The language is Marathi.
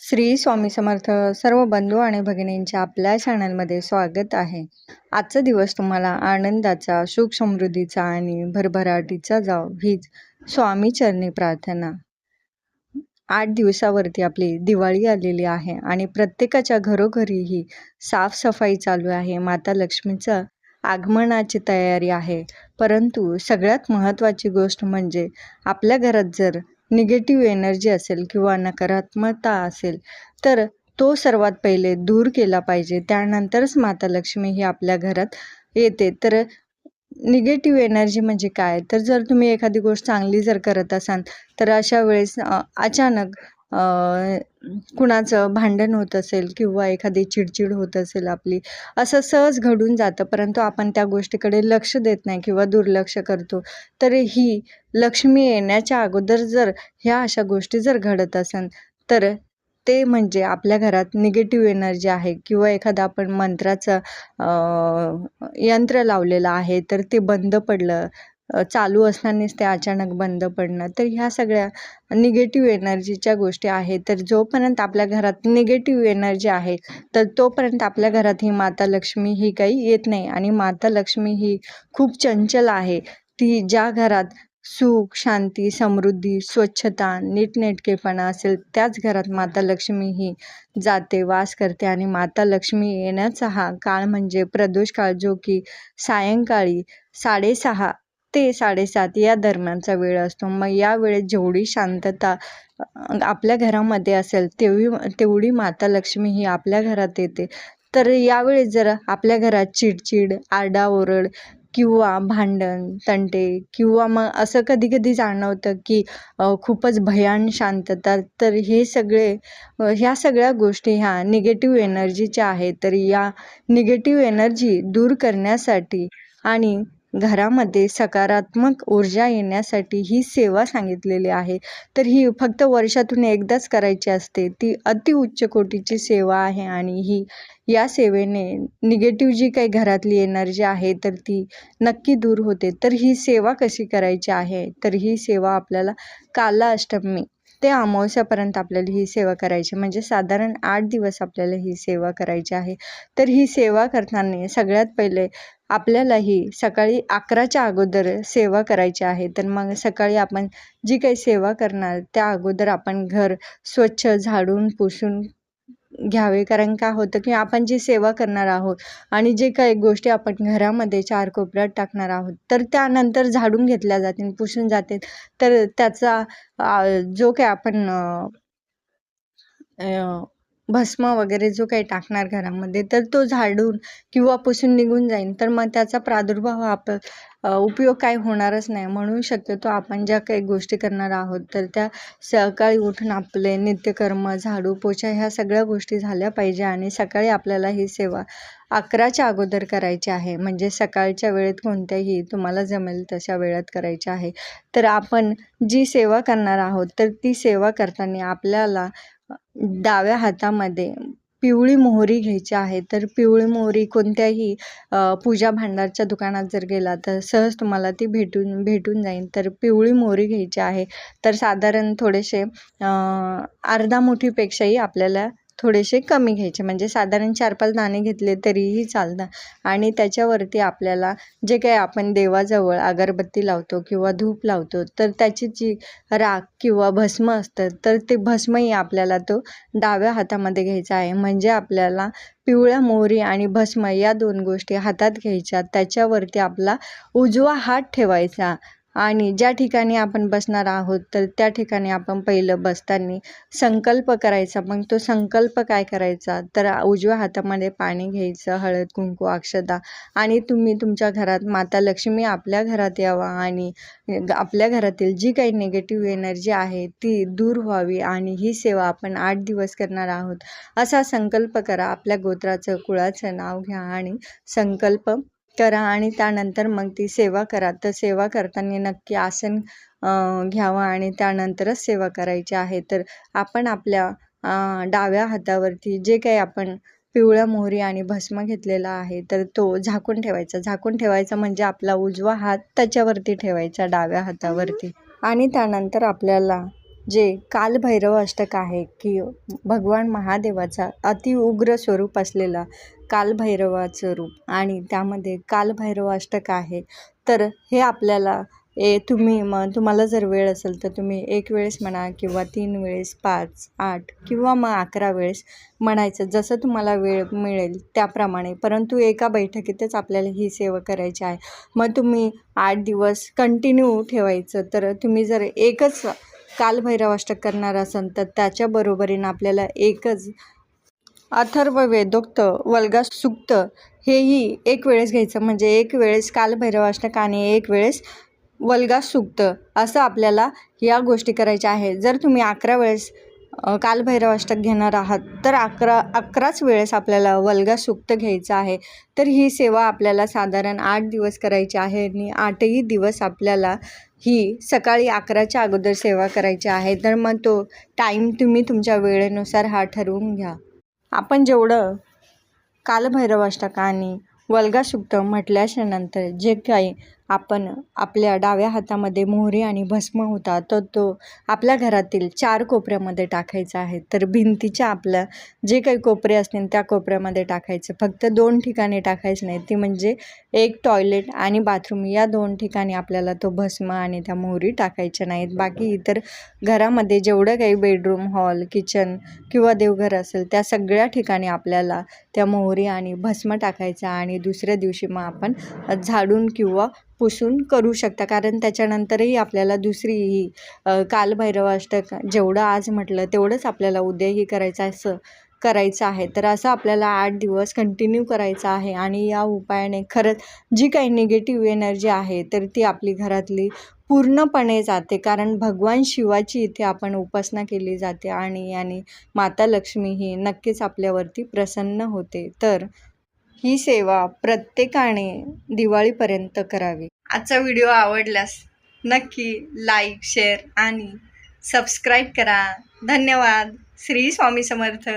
श्री स्वामी समर्थ सर्व बंधू आणि भगिनींच्या आपल्या चॅनलमध्ये स्वागत आहे. आजचा दिवस तुम्हाला आनंदाचा सुख समृद्धीचा आणि भरभराटीचा जाव हीच स्वामी चरणी प्रार्थना. आठ दिवसावरती आपली दिवाळी आलेली आहे आणि प्रत्येकाच्या घरोघरीही साफसफाई चालू आहे. माता लक्ष्मीचं आगमनाची तयारी आहे. परंतु सगळ्यात महत्त्वाची गोष्ट म्हणजे आपल्या घरात जर निगेटिव्ह एनर्जी असेल किंवा नकारात्मकता असेल तर तो सर्वात पहिले दूर केला पाहिजे. त्यानंतरच माता लक्ष्मी ही आपल्या घरात येते. तर निगेटिव्ह एनर्जी म्हणजे काय? तर जर तुम्ही एखादी गोष्ट चांगली जर करत असाल तर अशा वेळेस अचानक कुणाचं भांडण होत असेल किंवा एखादी चिडचिड होत असेल आपली असं सहज घडून जातं. परंतु आपण त्या गोष्टीकडे लक्ष देत नाही किंवा दुर्लक्ष करतो. तर ही लक्ष्मी येण्याच्या अगोदर जर ह्या अशा गोष्टी जर घडत असेल तर ते म्हणजे आपल्या घरात निगेटिव्ह एनर्जी आहे किंवा एखादा आपण मंत्राचं यंत्र लावलेलं आहे तर ते बंद पडलं चालू असतानाच ते अचानक बंद पडणं. तर ह्या सगळ्या निगेटिव्ह एनर्जीच्या गोष्टी आहेत. तर जोपर्यंत आपल्या घरात निगेटिव्ह एनर्जी आहे तर तोपर्यंत आपल्या घरात ही माता लक्ष्मी ही काही येत नाही. आणि माता लक्ष्मी ही खूप चंचल आहे. ती ज्या घरात सुख शांती समृद्धी स्वच्छता नीटनेटकेपणा असेल त्याच घरात माता लक्ष्मी ही जाते वास करते. आणि माता लक्ष्मी येण्याचा हा काळ म्हणजे प्रदोष काळ जो की सायंकाळी साडेसहा ते साडेसात या दरम्यानचा वेळ असतो. मग या वेळेत जेवढी शांतता आपल्या घरामध्ये असेल तेवढी तेवढी माता लक्ष्मी ही आपल्या घरात येते. तर यावेळेस जर आपल्या घरात चिडचिड आरडाओरड किंवा भांडण तंटे किंवा मग असं कधी कधी जाणवतं की खूपच भयान शांतता तर हे सगळे ह्या सगळ्या गोष्टी ह्या निगेटिव्ह एनर्जीच्या आहेत. तर या निगेटिव्ह एनर्जी दूर करण्यासाठी आणि घरामध्ये सकारात्मक ऊर्जा येण्यासाठी ही सेवा सांगितलेली आहे. तर ही फक्त वर्षातून एकदाच करायची असते. ती अति उच्च कोटीची सेवा आहे आणि ही या सेवेने निगेटिव्ह जी काही घरातली एनर्जी आहे तर ती नक्की दूर होते. तर ही सेवा कशी करायची आहे? तर ही सेवा आपल्याला काला अष्टमी ते अमावस्यापर्यंत आपल्याला ही सेवा करायची म्हणजे साधारण आठ दिवस आपल्याला ही सेवा करायची आहे. तर ही सेवा करताना सगळ्यात पहिले आपल्यालाही सकाळी अकराच्या अगोदर सेवा करायची आहे. तर मग सकाळी आपण जी काही सेवा करणार त्या अगोदर आपण घर स्वच्छ झाडून पुसून घ्यावे. कारण का होतं की आपण जी सेवा करणार आहोत आणि जे काही गोष्टी आपण घरामध्ये चार कोपऱ्यात टाकणार आहोत तर त्यानंतर झाडून घेतल्या जातील पुसून जातील. तर त्याचा जो काही आपण भस्म वगैरे जो काही टाकणार घरामध्ये तर तो झाडून किंवा पुसून निघून जाईल तर मग त्याचा प्रादुर्भाव आप उपयोग काय होणारच नाही. म्हणून शक्यतो आपण ज्या काही गोष्टी करणार आहोत तर त्या सकाळी उठून आपले नित्यकर्म झाडू पोछा ह्या सगळ्या गोष्टी झाल्या पाहिजे आणि सकाळी आपल्याला ही सेवा अकराच्या अगोदर करायची आहे. म्हणजे सकाळच्या वेळेत कोणत्याही तुम्हाला जमेल तशा वेळात करायची आहे. तर आपण जी सेवा करणार आहोत तर ती सेवा करताना आपल्याला डाव्या हातामध्ये पिवळी मोहरी घ्यायची आहे तर पिवळी मोहरी कोणत्याही पूजा भांडारच्या दुकानात जर गेला तर सहज तुम्हाला ती भेटून भेटून जाईल. तर पिवळी मोहरी घ्यायची आहे. तर साधारण थोडेसे अर्धा मुठीपेक्षाही आपल्याला थोडेसे कमी घ्यायचे. म्हणजे साधारण चार पाच दाणे घेतले तरीही चालतात आणि त्याच्यावरती आपल्याला जे काही आपण देवाजवळ अगरबत्ती लावतो किंवा धूप लावतो तर त्याची जी राख किंवा भस्म असतं तर ते भस्मही आपल्याला तो डाव्या हातामध्ये घ्यायचा आहे. म्हणजे आपल्याला पिवळ्या मोहरी आणि भस्म या दोन गोष्टी हातात घ्यायच्या. त्याच्यावरती आपला उजवा हात ठेवायचा. आणि ज्या ठिकाणी आपण बसणार आहोत तर त्या ठिकाणी आपण पहिलं बसताना संकल्प करायचा. मग तो संकल्प काय करायचा? तर उजव्या हातामध्ये पाणी घ्यायचं हळद कुंकू अक्षदा. आणि तुम्ही तुमच्या घरात माता लक्ष्मी आपल्या घरात यावा आणि आपल्या घरातील जी काही निगेटिव्ह एनर्जी आहे ती दूर व्हावी आणि ही सेवा आपण आठ दिवस करणार आहोत. असा संकल्प करा. आपल्या गोत्राचं कुळाचं नाव घ्या आणि संकल्प करा आणि त्यानंतर मग ती सेवा करा. तर सेवा करताना नक्की आसन घ्यावं आणि त्यानंतरच सेवा करायची आहे. तर आपण आपल्या डाव्या हातावरती जे काही आपण पिवळ्या मोहरी आणि भस्म घेतलेला आहे तर तो झाकून ठेवायचा. झाकून ठेवायचा म्हणजे आपला उजवा हात त्याच्यावरती ठेवायचा डाव्या हातावरती. आणि त्यानंतर आपल्याला जे कालभैरव अष्टक आहे की भगवान महादेवाचा अतिउग्र स्वरूप असलेला कालभैरवाचं रूप आणि त्यामध्ये कालभैरवाष्टक आहे. तर हे आपल्याला ए तुम्ही मग तुम्हाला जर वेळ असेल तर तुम्ही एक वेळेस म्हणा किंवा तीन वेळेस पाच आठ किंवा मग अकरा वेळेस म्हणायचं. जसं तुम्हाला वेळ मिळेल त्याप्रमाणे. परंतु एका बैठकीतच आपल्याला ही सेवा करायची आहे. मग तुम्ही आठ दिवस कंटिन्यू ठेवायचं. तर तुम्ही जर एकच कालभैरवाष्टक करणार असाल तर त्याच्या बरोबरीनं आपल्याला एकच अथर्व वेदोक्त वल्गा सुक्त हेही एक वेळेस घ्यायचं. म्हणजे एक वेळेस कालभैरवाष्टक आणि एक वेळेस वल्गा सुक्त असं आपल्याला या गोष्टी करायच्या आहे जर तुम्ही अकरा वेळेस कालभैरवाष्टक घेणार आहात तर अकरा अकराच वेळेस आपल्याला वल्गा सुक्त घ्यायचं आहे. तर ही सेवा आपल्याला साधारण आठ दिवस करायची आहे आणि आठही दिवस आपल्याला ही सकाळी अकराच्या अगोदर सेवा करायची आहे. तर मग तो टाईम तुम्ही तुमच्या वेळेनुसार हा ठरवून घ्या. आपण जेवढं कालभैरवाष्टक आणि वल्गासुक्त म्हटल्याच्या नंतर जे काही आपण आपल्या डाव्या हातामध्ये मोहरी आणि भस्म होता तर तो आपल्या घरातील चार कोपऱ्यामध्ये टाकायचा आहे. तर भिंतीच्या आपल्या जे काही कोपरे असतील त्या कोपऱ्यामध्ये टाकायचं. फक्त दोन ठिकाणी टाकायचं नाही ती म्हणजे एक टॉयलेट आणि बाथरूम या दोन ठिकाणी आपल्याला तो भस्म आणि त्या मोहरी टाकायच्या नाहीत. बाकी इतर घरामध्ये जेवढं काही बेडरूम हॉल किचन किंवा देवघर असेल त्या सगळ्या ठिकाणी आपल्याला त्या मोहरी आणि भस्म टाकायचा आणि दुसऱ्या दिवशी मग आपण झाडून किंवा पुसून करू शकता. कारण त्याच्यानंतरही आपल्याला दुसरी ही कालभैरवाष्टक जेवढं आज म्हटलं तेवढंच आपल्याला उद्याही करायचं आहे असं करायचं आहे. तर असं आपल्याला आठ दिवस कंटिन्यू करायचं आहे. आणि या उपायाने खरंच जी काही निगेटिव्ह एनर्जी आहे तर ती आपली घरातली पूर्णपणे जाते. कारण भगवान शिवाची इथे आपण उपासना केली जाते आणि याने माता लक्ष्मी ही नक्कीच आपल्यावरती प्रसन्न होते. तर ही सेवा प्रत्येकाने दिवाळीपर्यंत करावी. आजचा व्हिडिओ आवडल्यास नक्की लाईक शेअर आणि सबस्क्राईब करा. धन्यवाद. श्री स्वामी समर्थ.